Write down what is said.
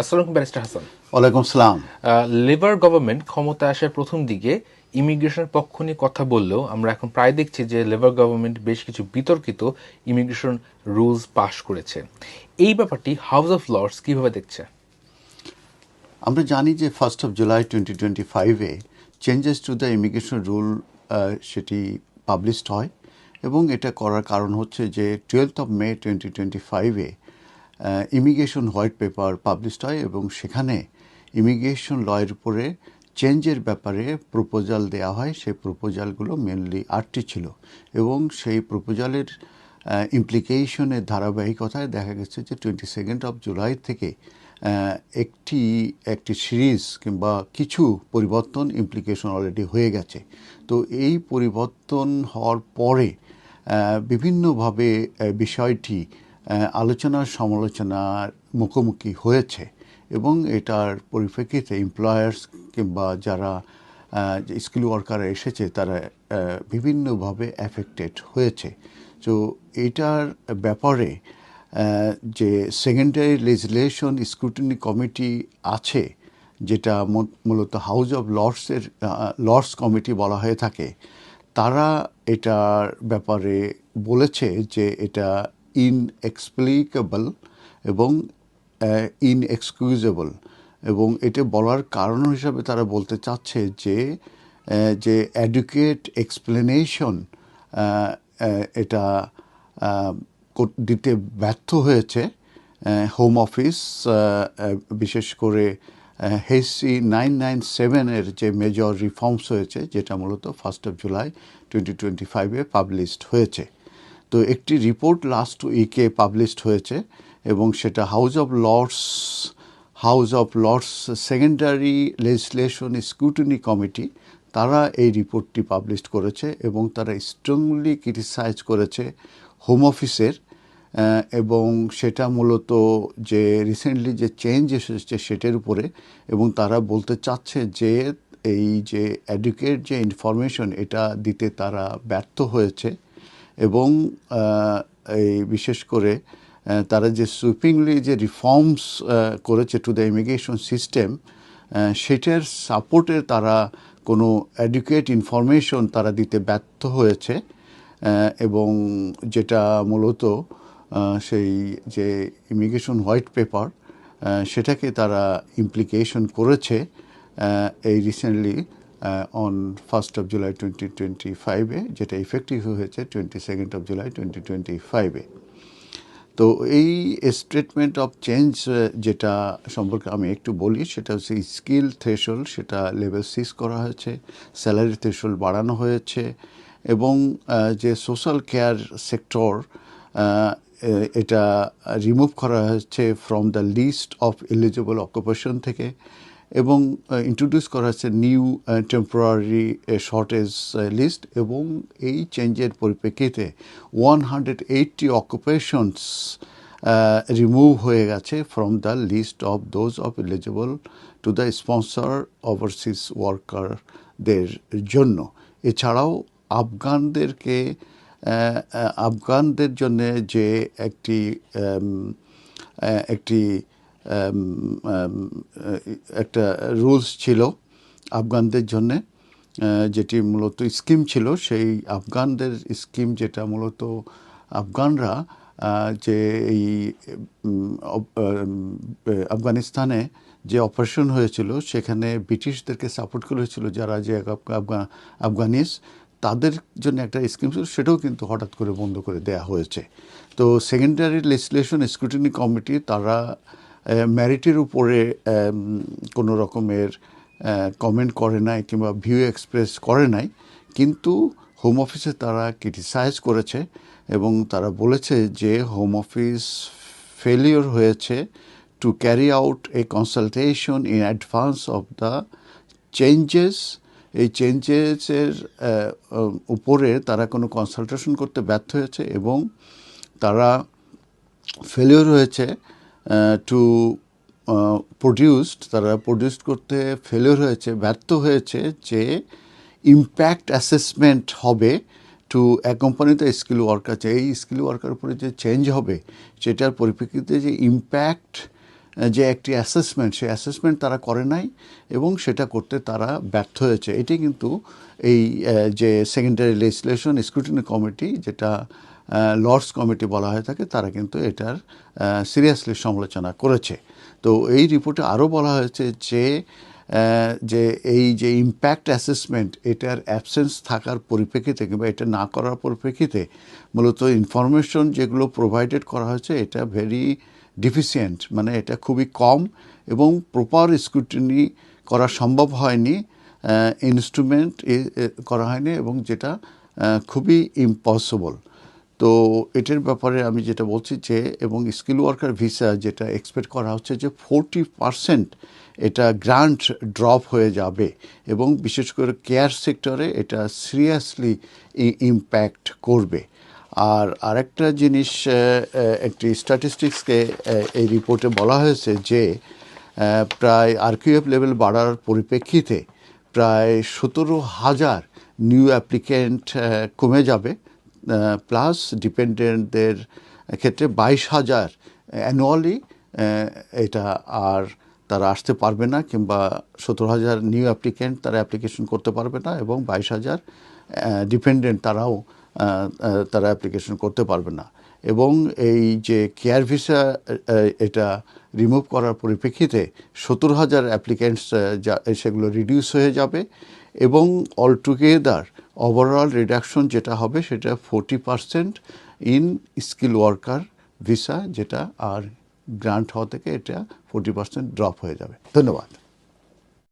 আসসালাম ব্যারিস্টার হাসান। ওয়ালাইকুম সালাম। লেবার গভর্নমেন্ট ক্ষমতায় আসার প্রথম দিকে ইমিগ্রেশনের পক্ষ নিয়ে কথা বললেও আমরা এখন প্রায় দেখছি যে লেবার গভর্নমেন্ট বেশ কিছু বিতর্কিত ইমিগ্রেশন রুলস পাশ করেছে। এই ব্যাপারটি হাউস অফ লর্ডস কীভাবে দেখছে? আমরা জানি যে first of July twenty twenty ফাইভে changes to the immigration rule সেটি পাবলিশড হয় এবং এটা করার কারণ হচ্ছে যে twelfth of May twenty twenty ফাইভে ইমিগ্রেশন হোয়াইট পেপার পাবলিশড হয় এবং সেখানে ইমিগ্রেশন লয়ের উপরে চেঞ্জের ব্যাপারে প্রপোজাল দেওয়া হয়। সেই প্রপোজালগুলো মেনলি আটটি ছিল এবং সেই প্রপোজালের ইমপ্লিকেশনের ধারাবাহিকতায় দেখা গেছে যে টোয়েন্টি সেকেন্ড অফ জুলাই থেকে একটি একটি সিরিজ কিংবা কিছু পরিবর্তন ইমপ্লিকেশন অলরেডি হয়ে গেছে। তো এই পরিবর্তন হওয়ার পরে বিভিন্নভাবে বিষয়টি আলোচনার সমালোচনার মুখোমুখি হয়েছে এবং এটার পরিপ্রেক্ষিতে এমপ্লয়ার্স কিংবা যারা স্কিল ওয়ার্কার এসেছে, তারা বিভিন্নভাবে অ্যাফেক্টেড হয়েছে। তো এটার ব্যাপারে যে সেকেন্ডারি লেজিসলেশন স্ক্রুটিনি কমিটি আছে, যেটা মূলত হাউস অফ লর্ডসের লর্ডস কমিটি বলা হয়ে থাকে, তারা এটার ব্যাপারে বলেছে যে এটা ইনএক্সপ্লিকেবল এবং ইনএক্সকিউজেবল এবং এটা বলার কারণ হিসাবে তারা বলতে চাচ্ছে যে যে অ্যাডুকেট এক্সপ্লেনেশন এটা দিতে ব্যর্থ হয়েছে হোম অফিস বিশেষ করে হেসি নাইন নাইন সেভেনের যে মেজর রিফর্মস হয়েছে, যেটা মূলত first of July twenty twenty ফাইভে পাবলিশড হয়েছে। তো একটি রিপোর্ট লাস্ট উইকে পাবলিশড হয়েছে এবং সেটা House of Lords House of Lords secondary legislation scrutiny committee তারা এই রিপোর্টটি পাবলিশ করেছে এবং তারা স্ট্রংলি ক্রিটিসাইজ করেছে হোম অফিসের এবং সেটা মূলত যে রিসেন্টলি যে চেঞ্জ এসেছে সেটার উপরে এবং তারা বলতে চাচ্ছে যে এই যে অ্যাডুকেট যে ইনফরমেশন এটা দিতে তারা ব্যর্থ হয়েছে। এবং এই বিশেষ করে তারা যে সুইপিংলি যে রিফর্মস করেছে টু দ্য ইমিগ্রেশন সিস্টেম সেটার সাপোর্টে তারা কোনো অ্যাডুকেট ইনফরমেশন তারা দিতে ব্যর্থ হয়েছে এবং যেটা মূলত সেই যে ইমিগ্রেশন হোয়াইট পেপার সেটাকে তারা ইমপ্লিকেশন করেছে এই recently on first of July twenty twenty ফাইভে যেটা ইফেক্টিভ হয়েছে twenty second of July twenty twenty ফাইভে তো এই স্টেটমেন্ট অফ চেঞ্জ যেটা সম্পর্কে আমি একটু বলি, সেটা হচ্ছে স্কিল থ্রেশল সেটা লেভেল সিক্স করা হয়েছে স্যালারি থ্রেশল বাড়ানো হয়েছে, এবং যে সোশ্যাল কেয়ার সেক্টর এটা রিমুভ করা হয়েছে from the list of eligible occupation থেকে। এবং ইন্ট্রোডিউস করা হচ্ছে নিউ টেম্পোরারি শর্টেজ লিস্ট এবং এই চেঞ্জের পরিপ্রেক্ষিতে one hundred eighty occupations remove হয়ে গেছে from the list of those of eligible to the sponsor overseas ওয়ার্কারদের জন্য। এছাড়াও আফগানদেরকে আফগানদের জন্য যে একটি একটি একটা রুলস ছিল আফগানদের জন্যে যেটি মূলত স্কিম ছিল, সেই আফগানদের স্কিম যেটা মূলত আফগানরা যে এই আফগানিস্তানে যে অপারেশন হয়েছিল, সেখানে ব্রিটিশদেরকে সাপোর্ট করেছিল যারা যে আফগা- আফগা, আফগানিস, তাদের জন্য একটা স্কিম ছিল, সেটাও কিন্তু হঠাৎ করে বন্ধ করে দেয়া হয়েছে। তো সেকেন্ডারি লেজিসলেশন স্ক্রুটিনি কমিটি তারা ম্যারিটের উপরে কোনো রকমের কমেন্ট করে নাই কিংবা ভিউ এক্সপ্রেস করে নাই। কিন্তু হোম অফিসে তারা ক্রিটিসাইজ করেছে এবং তারা বলেছে যে হোম অফিস ফেলিওর হয়েছে to carry out a consultation in advance of the changes এই চেঞ্জেসের উপরে তারা কোনো কনসালটেশন করতে ব্যর্থ হয়েছে এবং তারা ফেলিওর হয়েছে। টু প্রডিউসড তারা প্রডিউস করতে ফেলিওর হয়েছে, ব্যর্থ হয়েছে যে ইম্প্যাক্ট অ্যাসেসমেন্ট হবে to accompany the skill worker আছে। এই স্কিল ওয়ার্কার উপরে যে চেঞ্জ হবে, সেটার পরিপ্রেক্ষিতে যে ইম্প্যাক্ট যে একটি অ্যাসেসমেন্ট সেই অ্যাসেসমেন্ট তারা করে নাই এবং সেটা করতে তারা ব্যর্থ হয়েছে। এটি কিন্তু এই যে সেকেন্ডারি লেজিসলেশন স্ক্রুটিনি কমিটি যেটা লর্ডস কমিটি বলা হয়ে থাকে, তারা কিন্তু এটার সিরিয়াসলি সমালোচনা করেছে। তো এই রিপোর্টে আরও বলা হয়েছে যে যে এই যে ইম্প্যাক্ট অ্যাসেসমেন্ট এটার অ্যাবসেন্স থাকার পরিপ্রেক্ষিতে কিংবা এটা না করার পরিপ্রেক্ষিতে মূলত ইনফরমেশন যেগুলো প্রোভাইডেড করা হয়েছে, এটা ভেরি ডিফিসিয়েন্ট মানে এটা খুবই কম এবং প্রপার স্ক্রুটিনি করা সম্ভব হয়নি ইনস্ট্রুমেন্ট করা হয়নি এবং যেটা খুবই ইম্পসিবল তো এটার ব্যাপারে আমি যেটা বলছি যে, এবং স্কিল ওয়ার্কার ভিসা যেটা এক্সপেক্ট করা হচ্ছে যে ফোরটি পারসেন্ট এটা গ্রান্ট ড্রপ হয়ে যাবে এবং বিশেষ করে কেয়ার সেক্টরে এটা সিরিয়াসলি ইম্প্যাক্ট করবে। আর আরেকটা জিনিস একটি স্ট্যাটিস্টিক্সকে এই রিপোর্টে বলা হয়েছে যে প্রায় আরকিউএফ লেভেল বাড়ার পরিপ্রেক্ষিতে প্রায় সতেরো হাজার নিউ অ্যাপ্লিকেন্ট কমে যাবে। প্লাস ডিপেন্ডেন্টদের ক্ষেত্রে বাইশ হাজার অ্যানুয়ালি এটা আর তারা আসতে পারবে না কিংবা সতেরো হাজার নিউ অ্যাপ্লিকেন্ট তারা অ্যাপ্লিকেশন করতে পারবে না এবং বাইশ হাজার ডিপেন্ডেন্ট তারাও তারা অ্যাপ্লিকেশন করতে পারবে না। এবং এই যে কেয়ার ভিসা এটা রিমুভ করার পরিপ্রেক্ষিতে সত্তর হাজার অ্যাপ্লিকেন্টস সেগুলো রিডিউস হয়ে যাবে এবং অল টুগেদার ওভারঅল রিডাকশন যেটা হবে সেটা forty percent in skill worker visa যেটা আর গ্রান্ট হওয়া থেকে এটা ফোর্টি পার্সেন্ট ড্রপ হয়ে যাবে। ধন্যবাদ।